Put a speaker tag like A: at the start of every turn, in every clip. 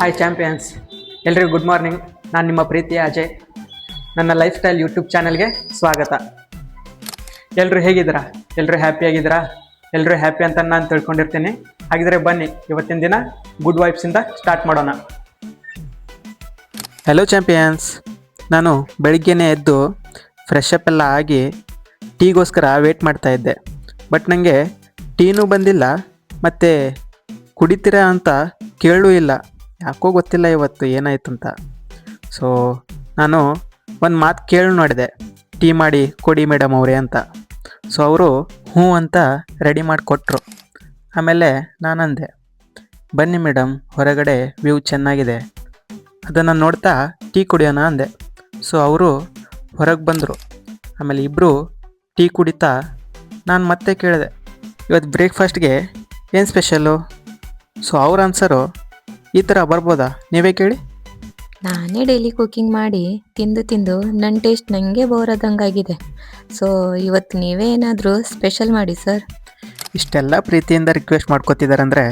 A: Hi champions ಎಲ್ರಿಗೂ good morning ನಾನು ನಿಮ್ಮ ಪ್ರೀತಿಯ ಅಜಯ್. ನನ್ನ ಲೈಫ್ ಸ್ಟೈಲ್ ಯೂಟ್ಯೂಬ್ ಚಾನಲ್ಗೆ ಸ್ವಾಗತ. ಎಲ್ಲರೂ ಹೇಗಿದ್ದೀರಾ? ಎಲ್ಲರೂ ಹ್ಯಾಪಿಯಾಗಿದ್ದೀರಾ ಎಲ್ಲರೂ ಹ್ಯಾಪಿ ಅಂತ ನಾನು ತಿಳ್ಕೊಂಡಿರ್ತೀನಿ. ಹಾಗಿದ್ರೆ ಬನ್ನಿ, ಇವತ್ತಿನ ದಿನ ಗುಡ್ ವೈಬ್ಸಿಂದ ಸ್ಟಾರ್ಟ್ ಮಾಡೋಣ. ಹಲೋ ಚಾಂಪಿಯನ್ಸ್ ನಾನು ಬೆಳಿಗ್ಗೆನೇ ಎದ್ದು ಫ್ರೆಶ್ ಅಪ್ ಎಲ್ಲ ಆಗಿ ಟೀಗೋಸ್ಕರ ವೇಟ್ ಮಾಡ್ತಾ ಇದ್ದೆ. ಬಟ್ ನನಗೆ ಟೀನೂ ಬಂದಿಲ್ಲ, ಮತ್ತು ಕುಡಿತೀರಾ ಅಂತ ಕೇಳೂ ಇಲ್ಲ. ಯಾಕೋ ಗೊತ್ತಿಲ್ಲ ಇವತ್ತು ಏನಾಯ್ತು ಅಂತ. ಸೊ ನಾನು ಒಂದು ಮಾತು ಕೇಳಿ ನೋಡಿದೆ. ಟೀ ಮಾಡಿ ಕೊಡಿ ಮೇಡಮ್ ಅವರೇ ಅಂತ. ಸೊ ಅವರು ಹ್ಞೂ ಅಂತ ರೆಡಿ ಮಾಡಿ ಕೊಟ್ಟರು ಆಮೇಲೆ ನಾನಂದೆ, ಬನ್ನಿ ಮೇಡಮ್ ಹೊರಗಡೆ ವ್ಯೂ ಚೆನ್ನಾಗಿದೆ. ಅದನ್ನು ನೋಡ್ತಾ ಟೀ ಕುಡಿಯೋಣ ಅಂದೆ. ಸೊ ಅವರು ಹೊರಗೆ ಬಂದರು. ಆಮೇಲೆ ಇಬ್ಬರು ಟೀ ಕುಡಿತಾ ನಾನು ಮತ್ತೆ ಕೇಳಿದೆ ಇವತ್ತು ಬ್ರೇಕ್ಫಾಸ್ಟ್ಗೆ ಏನು ಸ್ಪೆಷಲು ಸೊ ಅವ್ರ ಆನ್ಸರು ಈ ಥರ ಬರ್ಬೋದಾ? ನೀವೇ ಕೇಳಿ.
B: ನಾನೇ ಡೈಲಿ ಕುಕ್ಕಿಂಗ್ ಮಾಡಿ ತಿಂದು ತಿಂದು ನನ್ನ ಟೇಸ್ಟ್ ನನಗೆ ಬೋರ್ ಆದಂಗಾಗಿದೆ. ಸೊ ಇವತ್ತು ನೀವೇ ಏನಾದರೂ ಸ್ಪೆಷಲ್ ಮಾಡಿ ಸರ್
A: ಇಷ್ಟೆಲ್ಲ ಪ್ರೀತಿಯಿಂದ ರಿಕ್ವೆಸ್ಟ್ ಮಾಡ್ಕೋತಿದ್ದಾರೆ ಅಂದರೆ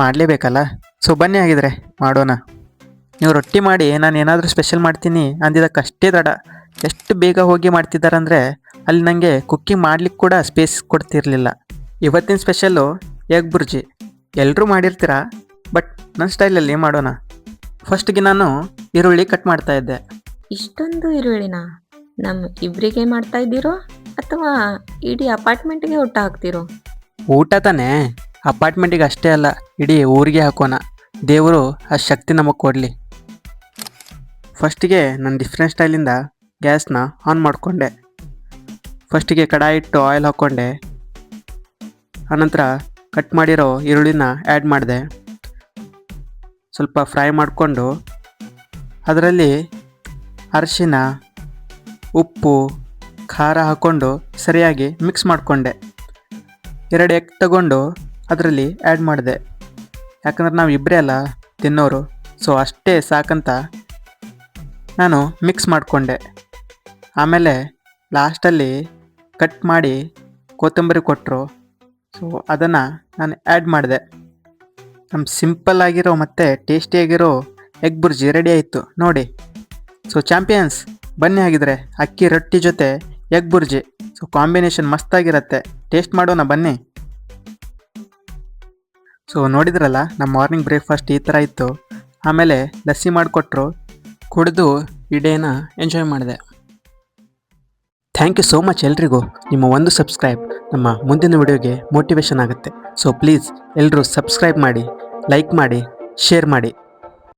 A: ಮಾಡಲೇಬೇಕಲ್ಲ? ಸೊ ಬನ್ನಿ ಆಗಿದ್ರೆ ಮಾಡೋಣ. ನೀವು ರೊಟ್ಟಿ ಮಾಡಿ ನಾನು ಏನಾದರೂ ಸ್ಪೆಷಲ್ ಮಾಡ್ತೀನಿ ಅಂದಿದ್ದಕ್ಕಷ್ಟೇ ತಡ. ಎಷ್ಟು ಬೇಗ ಹೋಗಿ ಮಾಡ್ತಿದ್ದಾರೆ ಅಂದರೆ ಅಲ್ಲಿ ನನಗೆ ಕುಕ್ಕಿಂಗ್ ಮಾಡ್ಲಿಕ್ಕೆ ಕೂಡ ಸ್ಪೇಸ್ ಕೊಡ್ತಿರಲಿಲ್ಲ. ಇವತ್ತಿನ ಸ್ಪೆಷಲ್ಲು ಎಗ್ ಬುರ್ಜಿ? ಎಲ್ಲರೂ ಮಾಡಿರ್ತೀರಾ? ಬಟ್ ನನ್ನ ಸ್ಟೈಲಲ್ಲಿ ಮಾಡೋಣ. ಫಸ್ಟ್ಗೆ ನಾನು ಈರುಳ್ಳಿ ಕಟ್ ಮಾಡ್ತಾ ಇದ್ದೆ.
B: ಇಷ್ಟೊಂದು ಈರುಳ್ಳಿನ ನಮ್ಮ ಇಬ್ಬರಿಗೆ ಮಾಡ್ತಾ ಇದ್ದೀರೋ ಅಥವಾ ಇಡೀ ಅಪಾರ್ಟ್ಮೆಂಟ್ಗೆ ಊಟ ಹಾಕ್ತಿರೋ?
A: ಊಟ ತಾನೇ. ಅಪಾರ್ಟ್ಮೆಂಟಿಗೆ ಅಷ್ಟೇ ಅಲ್ಲ ಇಡೀ ಊರಿಗೆ ಹಾಕೋಣ. ದೇವರು ಆ ಶಕ್ತಿ ನಮಗೆ ಕೊಡಲಿ. ಫಸ್ಟಿಗೆ ನಾನು ಡಿಫ್ರೆಂಟ್ ಸ್ಟೈಲಿಂದ ಗ್ಯಾಸ್ನ ಆನ್ ಮಾಡಿಕೊಂಡೆ. ಫಸ್ಟಿಗೆ ಕಡಾಯಿ ಇಟ್ಟು ಆಯಿಲ್ ಹಾಕ್ಕೊಂಡೆ ಆನಂತರ ಕಟ್ ಮಾಡಿರೋ ಈರುಳ್ಳಿನ ಆ್ಯಡ್ ಮಾಡಿದೆ. ಸ್ವಲ್ಪ ಫ್ರೈ ಮಾಡಿಕೊಂಡು ಅದರಲ್ಲಿ ಅರಿಶಿನ, ಉಪ್ಪು, ಖಾರ ಹಾಕ್ಕೊಂಡು ಸರಿಯಾಗಿ ಮಿಕ್ಸ್ ಮಾಡಿಕೊಂಡೆ. ಎರಡು ಎಗ್ ತಗೊಂಡು ಅದರಲ್ಲಿ ಆ್ಯಡ್ ಮಾಡಿದೆ. ಯಾಕಂದ್ರೆ ನಾವು ಇಬ್ಬರೇ ಅಲ್ಲ, ತಿನ್ನೋರು. ಸೊ ಅಷ್ಟೇ ಸಾಕಂತ ನಾನು ಮಿಕ್ಸ್ ಮಾಡಿಕೊಂಡೆ. ಆಮೇಲೆ ಲಾಸ್ಟಲ್ಲಿ ಕಟ್ ಮಾಡಿ ಕೊತ್ತಂಬರಿ ಕೊಟ್ಟರು ಸೊ ಅದನ್ನು ನಾನು ಆ್ಯಡ್ ಮಾಡಿದೆ. ನಮ್ಮ ಸಿಂಪಲ್ ಆಗಿರೋ ಮತ್ತು ಟೇಸ್ಟಿಯಾಗಿರೋ ಎಗ್ ಬುರ್ಜಿ ರೆಡಿ ಆಯಿತು, ನೋಡಿ. ಸೊ ಚಾಂಪಿಯನ್ಸ್ ಬನ್ನಿ ಆಗಿದ್ರೆ ಅಕ್ಕಿ ರೊಟ್ಟಿ ಜೊತೆ ಎಗ್ ಬುರ್ಜಿ. ಸೊ ಕಾಂಬಿನೇಷನ್ ಮಸ್ತಾಗಿರುತ್ತೆ. ಟೇಸ್ಟ್ ಮಾಡೋಣ, ಬನ್ನಿ. ಸೊ ನೋಡಿದ್ರಲ್ಲ, ನಮ್ಮ ಮಾರ್ನಿಂಗ್ ಬ್ರೇಕ್ಫಾಸ್ಟ್ ಈ ಥರ ಇತ್ತು. ಆಮೇಲೆ ಲಸ್ಸಿ ಮಾಡಿಕೊಟ್ರು, ಕುಡಿದು ಈ ಎಂಜಾಯ್ ಮಾಡಿದೆ. ಥ್ಯಾಂಕ್ ಯು ಸೋ ಮಚ್ ಎಲ್ರಿಗೂ. ನಿಮ್ಮ ಒಂದು ಸಬ್ಸ್ಕ್ರೈಬ್ ನಮ್ಮ ಮುಂದಿನ ವಿಡಿಯೋಗೆ ಮೋಟಿವೇಶನ್ ಆಗುತ್ತೆ. ಸೊ ಪ್ಲೀಸ್ ಎಲ್ಲರೂ ಸಬ್ಸ್ಕ್ರೈಬ್ ಮಾಡಿ ಲೈಕ್ ಮಾಡಿ ಶೇರ್ ಮಾಡಿ.